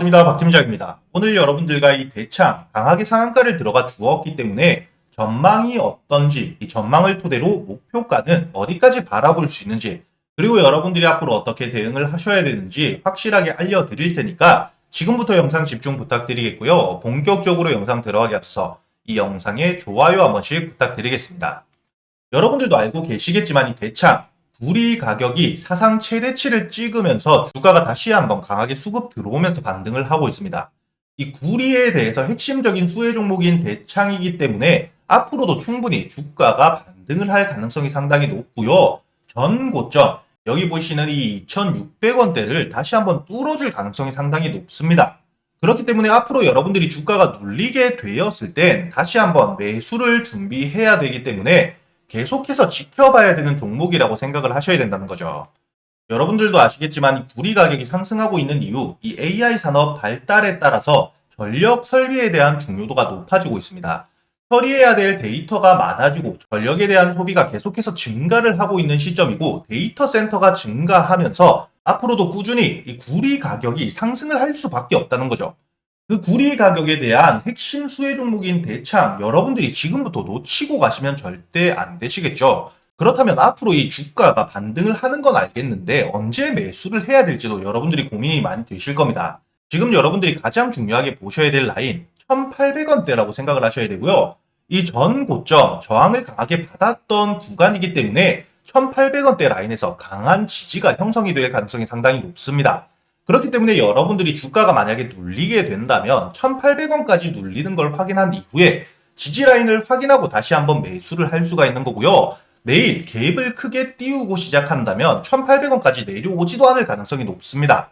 반갑습니다. 박 팀장입니다. 오늘 여러분들과 이 대창 강하게 상한가를 들어가 주었기 때문에 전망이 어떤지 이 전망을 토대로 목표가는 어디까지 바라볼 수 있는지 그리고 여러분들이 앞으로 어떻게 대응을 하셔야 되는지 확실하게 알려드릴 테니까 지금부터 영상 집중 부탁드리겠고요. 본격적으로 영상 들어가기 앞서 이 영상에 좋아요 한 번씩 부탁드리겠습니다. 여러분들도 알고 계시겠지만 이 대창 구리 가격이 사상 최대치를 찍으면서 주가가 다시 한번 강하게 수급 들어오면서 반등을 하고 있습니다. 이 구리에 대해서 핵심적인 수혜 종목인 대창이기 때문에 앞으로도 충분히 주가가 반등을 할 가능성이 상당히 높고요. 전 고점 여기 보시는 이 2,600원대를 다시 한번 뚫어줄 가능성이 상당히 높습니다. 그렇기 때문에 앞으로 여러분들이 주가가 눌리게 되었을 땐 다시 한번 매수를 준비해야 되기 때문에 계속해서 지켜봐야 되는 종목이라고 생각을 하셔야 된다는 거죠. 여러분들도 아시겠지만 이 구리 가격이 상승하고 있는 이유, 이 AI 산업 발달에 따라서 전력 설비에 대한 중요도가 높아지고 있습니다. 처리해야 될 데이터가 많아지고 전력에 대한 소비가 계속해서 증가를 하고 있는 시점이고 데이터 센터가 증가하면서 앞으로도 꾸준히 이 구리 가격이 상승을 할 수밖에 없다는 거죠. 그 구리 가격에 대한 핵심 수혜 종목인 대창 여러분들이 지금부터 놓치고 가시면 절대 안 되시겠죠. 그렇다면 앞으로 이 주가가 반등을 하는 건 알겠는데 언제 매수를 해야 될지도 여러분들이 고민이 많이 되실 겁니다. 지금 여러분들이 가장 중요하게 보셔야 될 라인 1,800원대라고 생각을 하셔야 되고요. 이 전 고점 저항을 강하게 받았던 구간이기 때문에 1,800원대 라인에서 강한 지지가 형성이 될 가능성이 상당히 높습니다. 그렇기 때문에 여러분들이 주가가 만약에 눌리게 된다면 1,800원까지 눌리는 걸 확인한 이후에 지지 라인을 확인하고 다시 한번 매수를 할 수가 있는 거고요. 내일 갭을 크게 띄우고 시작한다면 1,800원까지 내려오지도 않을 가능성이 높습니다.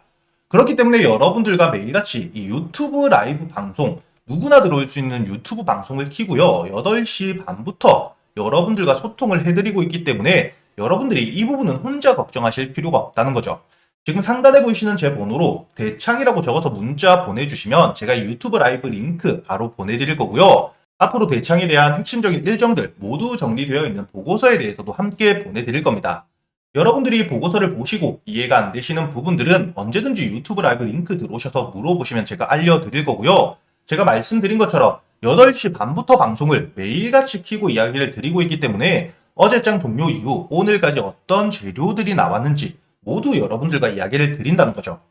그렇기 때문에 여러분들과 매일같이 이 유튜브 라이브 방송 누구나 들어올 수 있는 유튜브 방송을 키고요. 8시 반부터 여러분들과 소통을 해드리고 있기 때문에 여러분들이 이 부분은 혼자 걱정하실 필요가 없다는 거죠. 지금 상단에 보이시는 제 번호로 대창이라고 적어서 문자 보내주시면 제가 이 유튜브 라이브 링크 바로 보내드릴 거고요. 앞으로 대창에 대한 핵심적인 일정들 모두 정리되어 있는 보고서에 대해서도 함께 보내드릴 겁니다. 여러분들이 보고서를 보시고 이해가 안 되시는 부분들은 언제든지 유튜브 라이브 링크 들어오셔서 물어보시면 제가 알려드릴 거고요. 제가 말씀드린 것처럼 8시 반부터 방송을 매일같이 키고 이야기를 드리고 있기 때문에 어제장 종료 이후 오늘까지 어떤 재료들이 나왔는지 모두 여러분들과 이야기를 드린다는 거죠.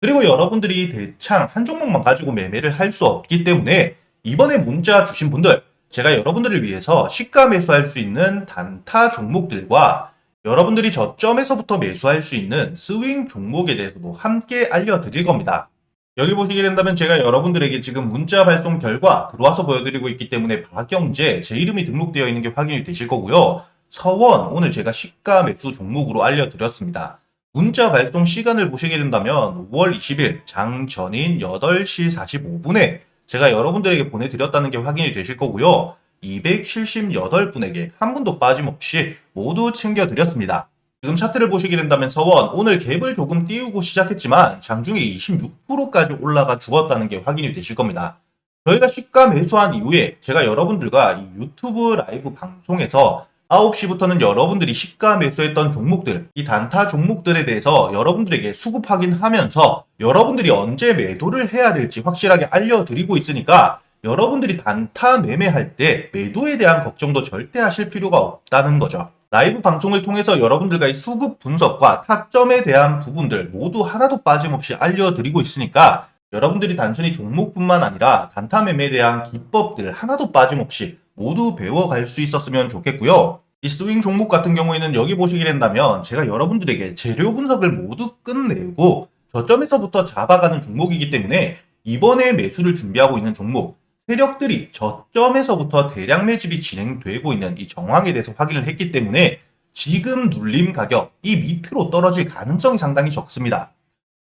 그리고 여러분들이 대창 한 종목만 가지고 매매를 할 수 없기 때문에 이번에 문자 주신 분들 제가 여러분들을 위해서 시가 매수할 수 있는 단타 종목들과 여러분들이 저점에서부터 매수할 수 있는 스윙 종목에 대해서도 함께 알려드릴 겁니다. 여기 보시게 된다면 제가 여러분들에게 지금 문자 발송 결과 들어와서 보여드리고 있기 때문에 박영재 제 이름이 등록되어 있는 게 확인이 되실 거고요. 서원 오늘 제가 시가 매수 종목으로 알려드렸습니다. 문자 발송 시간을 보시게 된다면 5월 20일 장 전인 8시 45분에 제가 여러분들에게 보내드렸다는 게 확인이 되실 거고요. 278분에게 한 분도 빠짐없이 모두 챙겨드렸습니다. 지금 차트를 보시게 된다면 서원 오늘 갭을 조금 띄우고 시작했지만 장중에 26%까지 올라가 죽었다는 게 확인이 되실 겁니다. 저희가 시가 매수한 이후에 제가 여러분들과 이 유튜브 라이브 방송에서 9시부터는 여러분들이 시가 매수했던 종목들, 이 단타 종목들에 대해서 여러분들에게 수급 확인하면서 여러분들이 언제 매도를 해야 될지 확실하게 알려드리고 있으니까 여러분들이 단타 매매할 때 매도에 대한 걱정도 절대 하실 필요가 없다는 거죠. 라이브 방송을 통해서 여러분들과 이 수급 분석과 타점에 대한 부분들 모두 하나도 빠짐없이 알려드리고 있으니까 여러분들이 단순히 종목뿐만 아니라 단타 매매에 대한 기법들 하나도 빠짐없이 모두 배워갈 수 있었으면 좋겠고요. 이 스윙 종목 같은 경우에는 여기 보시게 된다면 제가 여러분들에게 재료 분석을 모두 끝내고 저점에서부터 잡아가는 종목이기 때문에 이번에 매수를 준비하고 있는 종목 세력들이 저점에서부터 대량 매집이 진행되고 있는 이 정황에 대해서 확인을 했기 때문에 지금 눌림 가격 이 밑으로 떨어질 가능성이 상당히 적습니다.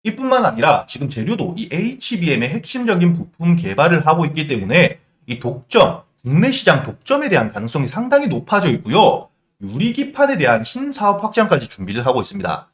이뿐만 아니라 지금 재료도 이 HBM의 핵심적인 부품 개발을 하고 있기 때문에 이 독점 국내 시장 독점에 대한 가능성이 상당히 높아져 있고요. 유리기판에 대한 신사업 확장까지 준비를 하고 있습니다.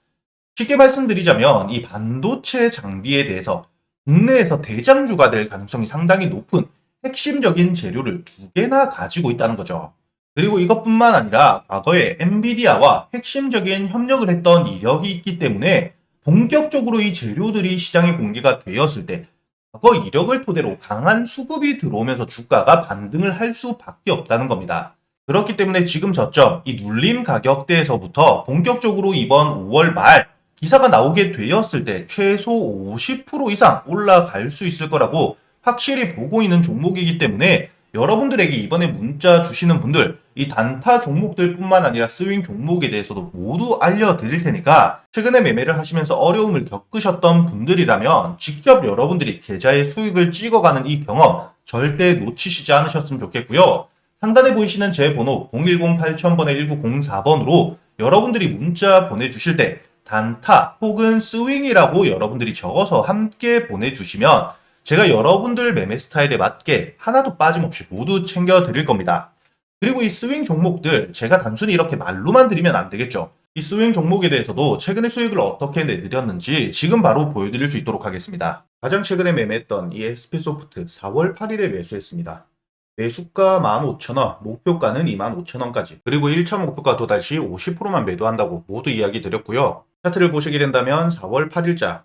쉽게 말씀드리자면 이 반도체 장비에 대해서 국내에서 대장주가 될 가능성이 상당히 높은 핵심적인 재료를 두 개나 가지고 있다는 거죠. 그리고 이것뿐만 아니라 과거에 엔비디아와 핵심적인 협력을 했던 이력이 있기 때문에 본격적으로 이 재료들이 시장에 공개가 되었을 때 과거 이력을 토대로 강한 수급이 들어오면서 주가가 반등을 할 수밖에 없다는 겁니다. 그렇기 때문에 지금 저점, 이 눌림 가격대에서부터 본격적으로 이번 5월 말 기사가 나오게 되었을 때 최소 50% 이상 올라갈 수 있을 거라고 확실히 보고 있는 종목이기 때문에 여러분들에게 이번에 문자 주시는 분들, 이 단타 종목들 뿐만 아니라 스윙 종목에 대해서도 모두 알려드릴 테니까 최근에 매매를 하시면서 어려움을 겪으셨던 분들이라면 직접 여러분들이 계좌의 수익을 찍어가는 이 경험 절대 놓치시지 않으셨으면 좋겠고요. 상단에 보이시는 제 번호 010-8000번에 1904번으로 여러분들이 문자 보내주실 때 단타 혹은 스윙이라고 여러분들이 적어서 함께 보내주시면 제가 여러분들 매매 스타일에 맞게 하나도 빠짐없이 모두 챙겨 드릴 겁니다. 그리고 이 스윙 종목들 제가 단순히 이렇게 말로만 드리면 안 되겠죠. 이 스윙 종목에 대해서도 최근에 수익을 어떻게 내드렸는지 지금 바로 보여드릴 수 있도록 하겠습니다. 가장 최근에 매매했던 이 SP소프트 4월 8일에 매수했습니다. 매수가 15,000원, 목표가는 25,000원까지, 그리고 1차 목표가 도달 시 50%만 매도한다고 모두 이야기 드렸고요. 차트를 보시게 된다면 4월 8일자,